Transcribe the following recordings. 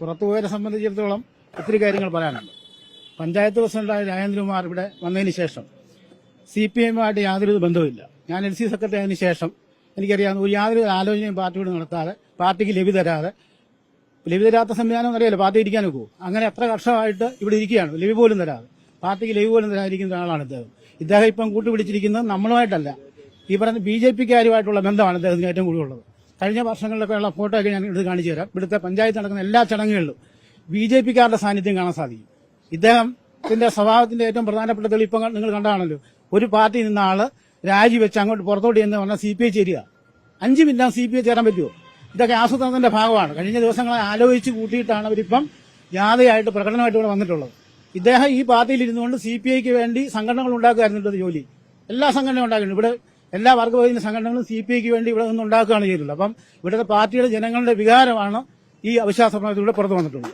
പുറത്തുപോയവരെ സംബന്ധിച്ചിടത്തോളം ഒത്തിരി കാര്യങ്ങൾ പറയാനുണ്ട്. പഞ്ചായത്ത് പ്രസിഡന്റായ രാജേന്ദ്രകുമാർ ഇവിടെ വന്നതിന് ശേഷം സി പി എമ്മുമായിട്ട് യാതൊരു ബന്ധവുമില്ല. ഞാൻ എൽ സി സെക്രട്ടറി ആയതിനു ശേഷം എനിക്കറിയാവുന്ന ഒരു യാതൊരു ആലോചനയും പാർട്ടിയോട് നടത്താതെ പാർട്ടിക്ക് ലഭ്യ തരാതെ ലഭ്യ തരാത്ത സംവിധാനം അറിയാലോ പാർട്ടി ഇരിക്കാൻ പോകും. അങ്ങനെ എത്ര കർഷമായിട്ട് ഇവിടെ ഇരിക്കുകയാണ് ലഭ്യ പോലും തരാതെ. പാർട്ടിക്ക് ലഭ്യ പോലും തരാതിരിക്കുന്ന ഒരാളാണ് ഇദ്ദേഹം. ഇദ്ദേഹം ഇപ്പം കൂട്ടുപിടിച്ചിരിക്കുന്നത് നമ്മളുമായിട്ടല്ല. ഈ പറഞ്ഞ ബി ജെ പിക്കാരുമായിട്ടുള്ള ബന്ധമാണ് ഇദ്ദേഹത്തിന് ഏറ്റവും കൂടുതലുള്ളത്. കഴിഞ്ഞ വർഷങ്ങളിലൊക്കെ ഉള്ള ഫോട്ടോ ഒക്കെ ഞാൻ എടുത്ത് കാണിച്ചു തരാം. ഇവിടുത്തെ പഞ്ചായത്ത് നടക്കുന്ന എല്ലാ ചടങ്ങുകളിലും ബി ജെ പിക്കാരുടെ സാന്നിധ്യം കാണാൻ സാധിക്കും. ഇദ്ദേഹത്തിന്റെ സ്വഭാവത്തിന്റെ ഏറ്റവും പ്രധാനപ്പെട്ട തെളിയിപ്പം നിങ്ങൾ കണ്ടാണല്ലോ. ഒരു പാർട്ടി നിന്ന ആൾ രാജിവെച്ച് അങ്ങോട്ട് പുറത്തോട്ട് എന്ന് പറഞ്ഞാൽ സി പി ഐ ചേരുക. അഞ്ച് മിനിറ്റ് സി പി ഐ ചേരാൻ പറ്റുമോ? ഇതൊക്കെ ആസൂത്രണത്തിന്റെ ഭാഗമാണ്. കഴിഞ്ഞ ദിവസങ്ങളെ ആലോചിച്ച് കൂട്ടിയിട്ടാണ് അവരിപ്പം ജാഥയായിട്ട് പ്രകടനമായിട്ട് ഇവിടെ വന്നിട്ടുള്ളത്. ഇദ്ദേഹം ഈ പാർട്ടിയിൽ ഇരുന്നുകൊണ്ട് സി പി ഐക്ക് വേണ്ടി സംഘടനകൾ ഉണ്ടാക്കുകയായിരുന്നു ജോലി? എല്ലാ സംഘടനയും ഉണ്ടാക്കുന്നുണ്ട് ഇവിടെ എല്ലാ വർഗവൈദ്യ സംഘടനകളും സി പി ഐക്ക് വേണ്ടി ഇവിടെ നിന്ന് ഉണ്ടാക്കുകയാണ് ചെയ്തത് അപ്പം ഇവിടുത്തെ പാർട്ടിയുടെ ജനങ്ങളുടെ വികാരമാണ് ഈ അവിശ്വാസ പ്രമേയത്തിലൂടെ പുറത്തു വന്നിട്ടുള്ളത്.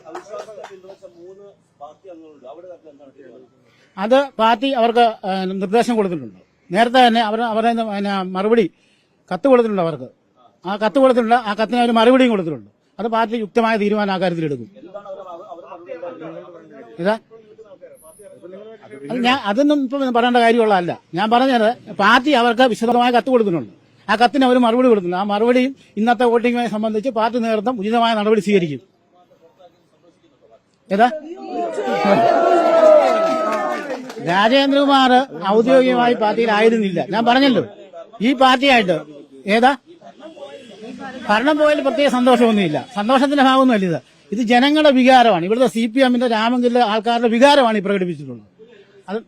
അത് പാർട്ടി അവർക്ക് നിർദ്ദേശം കൊടുത്തിട്ടുണ്ട്. നേരത്തെ തന്നെ അവർ അവരെ മറുപടി കത്ത് കൊടുത്തിട്ടുണ്ട് അവർക്ക്. ആ കത്ത് കൊടുത്തിട്ടുണ്ട് ആ കത്തിന് അവർ മറുപടിയും കൊടുത്തിട്ടുണ്ട്. അത് പാർട്ടി യുക്തമായ തീരുമാനം ആ കാര്യത്തിൽ എടുക്കും ഇതാ ഞാൻ അതൊന്നും ഇപ്പം പറയേണ്ട കാര്യമുള്ളതല്ല. ഞാൻ പറഞ്ഞത് പാർട്ടി അവർക്ക് വിശദമായ കത്ത് കൊടുക്കുന്നുണ്ട് ആ കത്തിന് അവർ മറുപടി കൊടുക്കുന്നു ആ മറുപടിയും ഇന്നത്തെ വോട്ടിംഗുമായി സംബന്ധിച്ച് പാർട്ടി നേതൃത്വം ഉചിതമായ നടപടി സ്വീകരിക്കും. ഏതാ? രാജേന്ദ്രകുമാർ ഔദ്യോഗികമായി പാർട്ടിയിലായിരുന്നില്ല. ഞാൻ പറഞ്ഞല്ലോ. ഈ പാർട്ടിയായിട്ട് ഏതാ? ഭരണം പോയാൽ പ്രത്യേക സന്തോഷമൊന്നുമില്ല. സന്തോഷത്തിന്റെ ഭാഗമൊന്നുമല്ല ഇത്. ഇത് ജനങ്ങളുടെ വികാരമാണ്. ഇവിടുത്തെ സി പി എമ്മിന്റെ രാമങ്കിലെ ആൾക്കാരുടെ വികാരമാണ് ഈ പ്രകടിപ്പിച്ചിട്ടുള്ളത്. അത്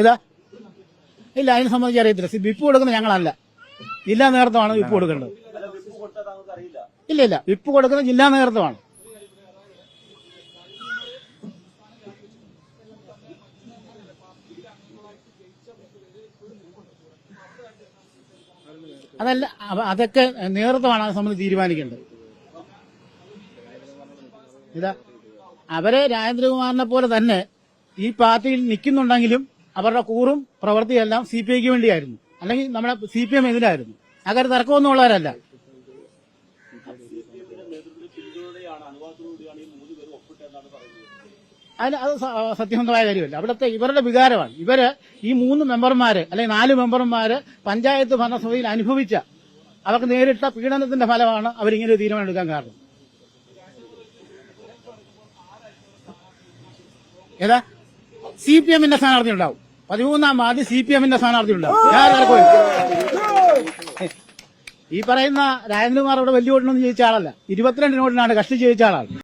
ഏതാ? ഇല്ല അതിനെ സംബന്ധിച്ച് അറിയത്തില്ല. വിപ്പ് കൊടുക്കുന്നത് ഞങ്ങളല്ല. ജില്ലാ നേതൃത്വമാണ് വിപ്പ് കൊടുക്കേണ്ടത്. ഇല്ല ഇല്ല. വിപ്പ് കൊടുക്കുന്നത് ജില്ലാ നേതൃത്വമാണ്. അതല്ല അതൊക്കെ നേതൃത്വമാണ് അത് സംബന്ധിച്ച് തീരുമാനിക്കേണ്ടത്. ഇതാ. അവരെ രാജേന്ദ്രകുമാറിനെ പോലെ തന്നെ ഈ പാർട്ടിയിൽ നിൽക്കുന്നുണ്ടെങ്കിലും അവരുടെ കൂറും പ്രവൃത്തിയെല്ലാം സി പി ഐക്ക് വേണ്ടിയായിരുന്നു. അല്ലെങ്കിൽ നമ്മുടെ സി പി എം എതിരായിരുന്നു. അങ്ങനെ തർക്കമൊന്നും ഉള്ളവരല്ല. അതിന് അത് സത്യസന്ധമായ കാര്യമല്ല. അവിടുത്തെ ഇവരുടെ വികാരമാണ്. ഇവർ ഈ മൂന്ന് മെമ്പർമാര് അല്ലെങ്കിൽ നാല് മെമ്പർമാര് പഞ്ചായത്ത് ഭരണസമിതിയിൽ അനുഭവിച്ച അവർക്ക് നേരിട്ട പീഡനത്തിന്റെ ഫലമാണ് അവരിങ്ങനെ തീരുമാനമെടുക്കാൻ കാരണം. ഏതാ? സി പി എമ്മിന്റെ സ്ഥാനാർത്ഥി ഉണ്ടാവും പതിമൂന്നാം വാർഡിൽ സി പി എമ്മിന്റെ സ്ഥാനാർത്ഥി ഉണ്ടാവും. ഈ പറയുന്ന രാജേന്ദ്രകുമാർ അവിടെ വലിയ വോട്ടിനൊന്നും ചോദിച്ച ആളല്ല. ഇരുപത്തിരണ്ടിന് ഓടിനാണ് കഷ്ടി ജയിച്ച ആളാണ്.